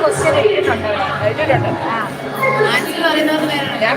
Question ഇട്ടിട്ടുണ്ട് ഇട്ടിട്ടുണ്ട് ഞാൻ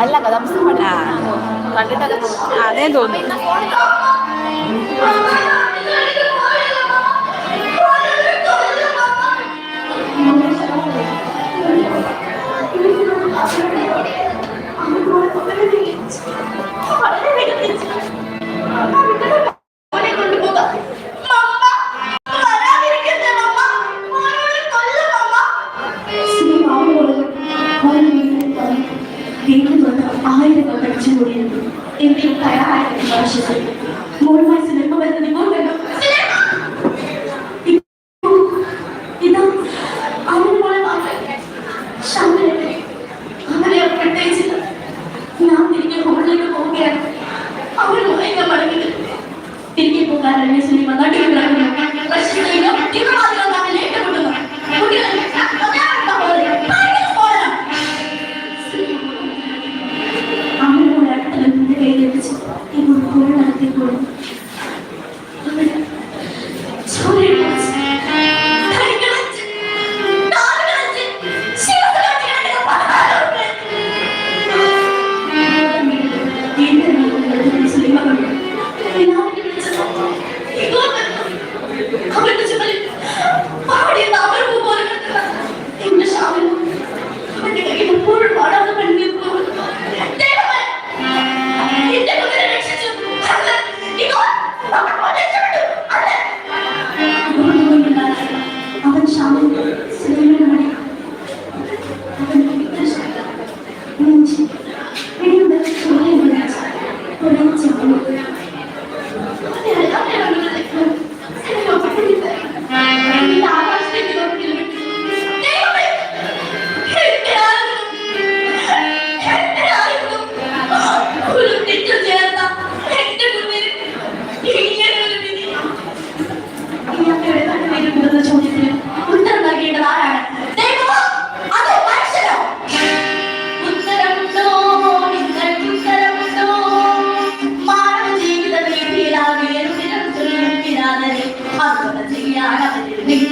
അല്ല കഥാംശം കണ്ടിട്ടൊക്കെ അതേ തോന്നുന്നു ആയിട്ട് വിശ്വസിക്കും മൂന്ന് മാസം നിൽക്കുമ്പോൾ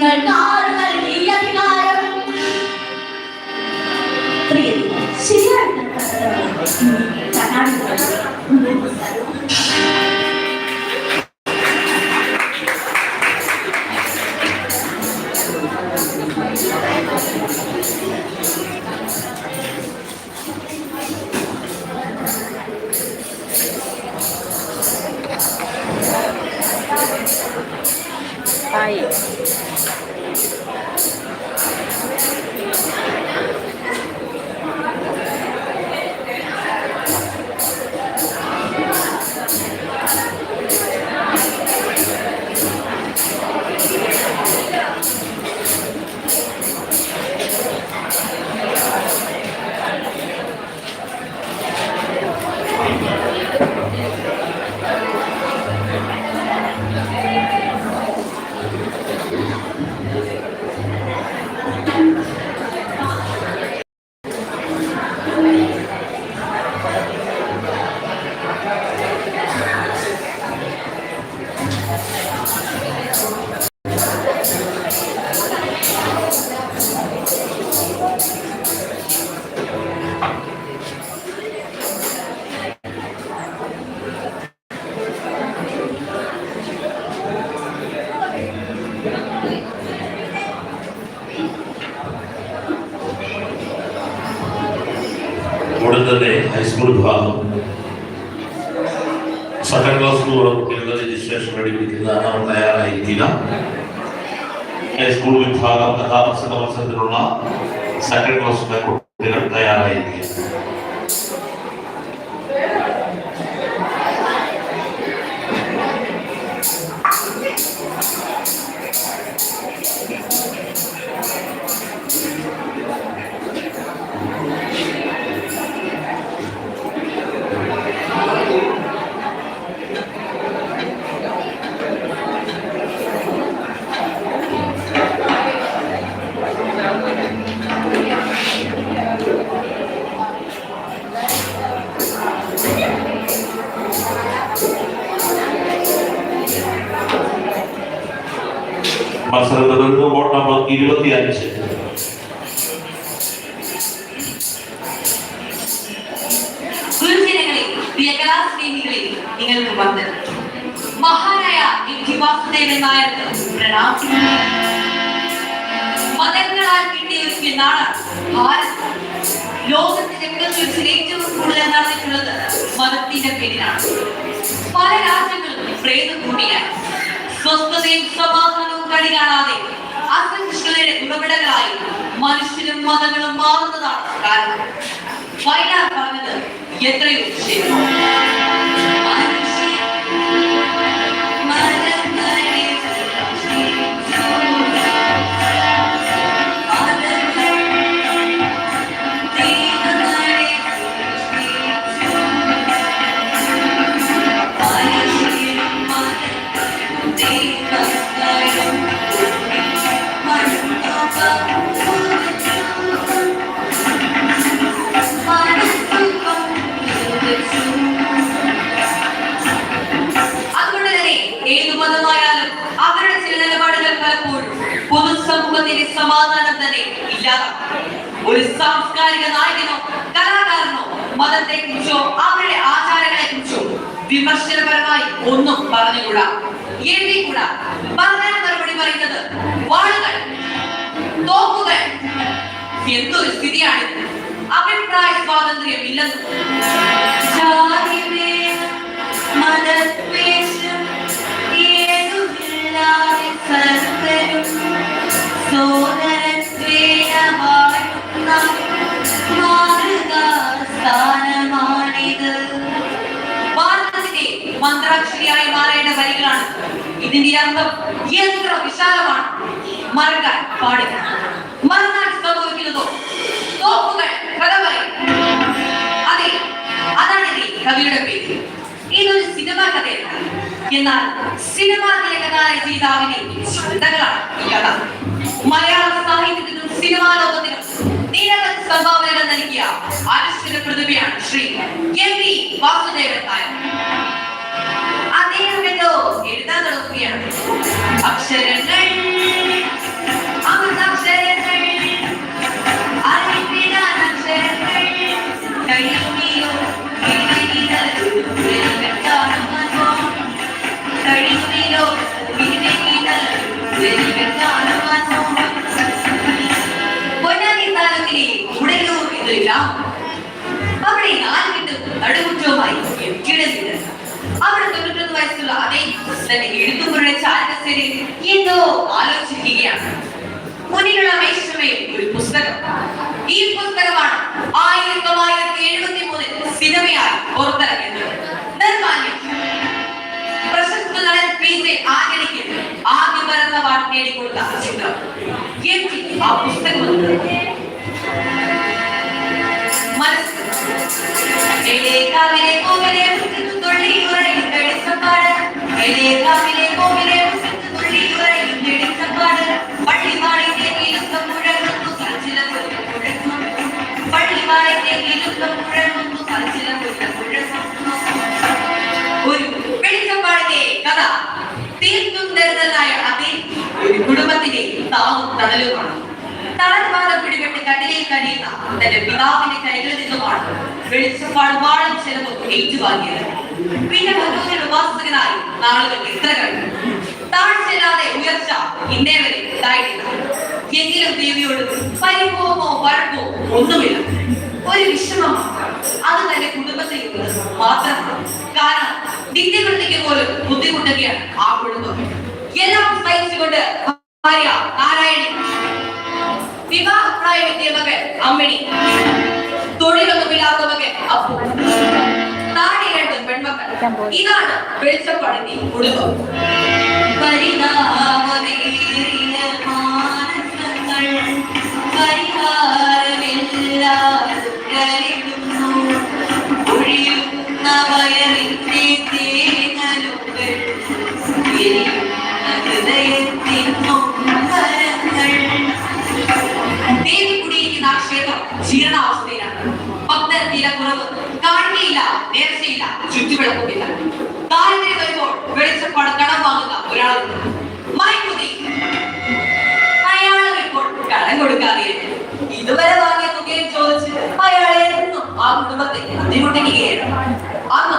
അധികാരം നൽകി അധികാരം ശരിയാണ് Bye. സ്കൂളുള്ള കുട്ടികളുടെ രജിസ്ട്രേഷൻ വിളിക്കുന്ന അവർ തയ്യാറായിരിക്കുക ഹൈസ്കൂൾ വിഭാഗം കഥാപ്രസംഗ മത്സരത്തിലുള്ള സെക്കൻഡ് ക്ലാസ്സിലെ കുട്ടികൾ തയ്യാറായിരിക്കുക മത്സരത്തിൽ വോട്ട് നമ്പർ ഇരുപത്തിയഞ്ച് നിങ്ങൾക്ക് വന്ദനം മഹാനായ എ വാസുദേവൻ നായർക്ക് പ്രണാമം. മതങ്ങളാൽ കിട്ടിയൊരുക്കിയ നാടാണ് ഭാരതം. ലോകത്തിന്റെ വികസിച്ച് ഏറ്റവും കൂടുതൽ നടന്നിട്ടുള്ളത് മതത്തിന്റെ പേരിലാണ്. പല രാജ്യങ്ങളും പ്രേതം കൂടിയാണ് സ്വസ്ഥതയും സമാധാനവും കടി കാണാതെ അസഹിഷ്ണുതയുടെ ഉറവിടങ്ങളായി മനുഷ്യരും മതങ്ങളും മാറുന്നതാണ് കാരണം. വൈകാൻ പറഞ്ഞത് എത്രയോ ശരി തന്നെ ഇല്ലാതാക്കും. ഒരു സാംസ്കാരിക നായകനോ കലാകാരനോ മതത്തെ കുറിച്ചോ അവരുടെ ആചാരങ്ങളെ കുറിച്ചോ വിമർശനപരമായി ഒന്നും പറഞ്ഞുകൂടാ. എഴുതിക്കൂടാ പറഞ്ഞാൽ മറുപടി പറയുന്നത് വാളുകൾ തോക്കുകൾ എന്തൊരു സ്ഥിതിയാണ് അഭിപ്രായ സ്വാതന്ത്ര്യം ഇല്ലെന്ന് ഇതിന്റെ അർത്ഥം എത്ര വിശാലമാണ്. മറക്കാൻ പാടില്ല. മറന്നാൽ സംഭവിക്കുന്നതോ? തോക്കുകൾ കഥ പറയും അതെ അതാണ് ഈ കവിയുടെ പേര്. ഇതൊരു സിനിമ കഥയല്ല. എന്നാൽ സിനിമാ തിരക്കഥായ സീതാവിന്റെ ചിന്തകളാണ് ഈ കഥ. മലയാള സാഹിത്യത്തിനും സിനിമാ ലോകത്തിനും നിരവധി സംഭാവനകൾ നൽകിയ அவரை யார் வீட்டு நடுவுற்றோமாய் என் கிடக்கிறது அவருக்கு ಒಂದು ವಯಸ್ಸು ಅದೇ ನನಗೆ ಇಳಿದುಕೊಳ್ಳ ಚಾಲಕ ಸೇರಿ ಎಂದು ಆಲೋಚಿಕೆಯ ಮುನಿಗಳ ಮೇಶ್ರಮೆ ಕುರಿತು കുടുംബത്തിന്റെ താവും തണലുമാണ്. തളർവാദം പിടിപെട്ട് കടലിൽ കഴിയുന്ന തന്റെ പിതാവിന്റെ കൈകളിൽ നിന്നുമാണ് വെളിച്ചപ്പാട് വാഴും ചെലവ് ഏറ്റുവാങ്ങിയത്. പിന്നെ ഭഗവതിയുടെ ഉപാസകനായി നാളുകൾ ഇത്ര കഴിഞ്ഞു. താഴ്ചയില്ലാതെ ഉയർച്ച ഇന്നേ വരെ ഉണ്ടായിട്ടില്ല. എങ്കിലും ദേവിയോട് പരിഭവമോ വഴക്കോ ഒന്നുമില്ല. ഒരു വിഷമം അത് തന്റെ കുടുംബത്തിൽ മാത്രമാണ്. കാരണം നിത്യവൃത്തിക്ക് പോലും ബുദ്ധിമുട്ടുകയാണ് ആ കുടുംബം. എല്ലാം സഹിച്ചുകൊണ്ട് ഭാര്യ നാരായണി വിവാഹപ്രായമെത്തിയ മകൻ അമ്മിണി തൊഴിലൊന്നുമില്ലാത്ത മകൻ അപ്പു. താഴെ രണ്ട് പെൺമക്കൾ. ഇതാണ് വെളിച്ചപ്പാടിന്റെ കുടുംബം പരിതാപമേറിയ ജീർണാവസ്ഥയിലാണ്. ഭക്തർ തീര കുറവ്. കാണിക്കയില്ല നേർച്ചയില്ല ചുറ്റുവിളക്കുമില്ല ദാരിദ്ര്യം വരുമ്പോൾ വെളിച്ചപ്പാട് കടം വാങ്ങുക ഒരാളുണ്ട്. മൈമുതി അയാളും ഇപ്പോൾ കടം കൊടുക്കാതെ ഇതുവരെ വാങ്ങിയ തുകയും ചോദിച്ച് അയാളെ ആ കുടുംബത്തെ ബുദ്ധിമുട്ടിക്കുകയാണ് അന്ന്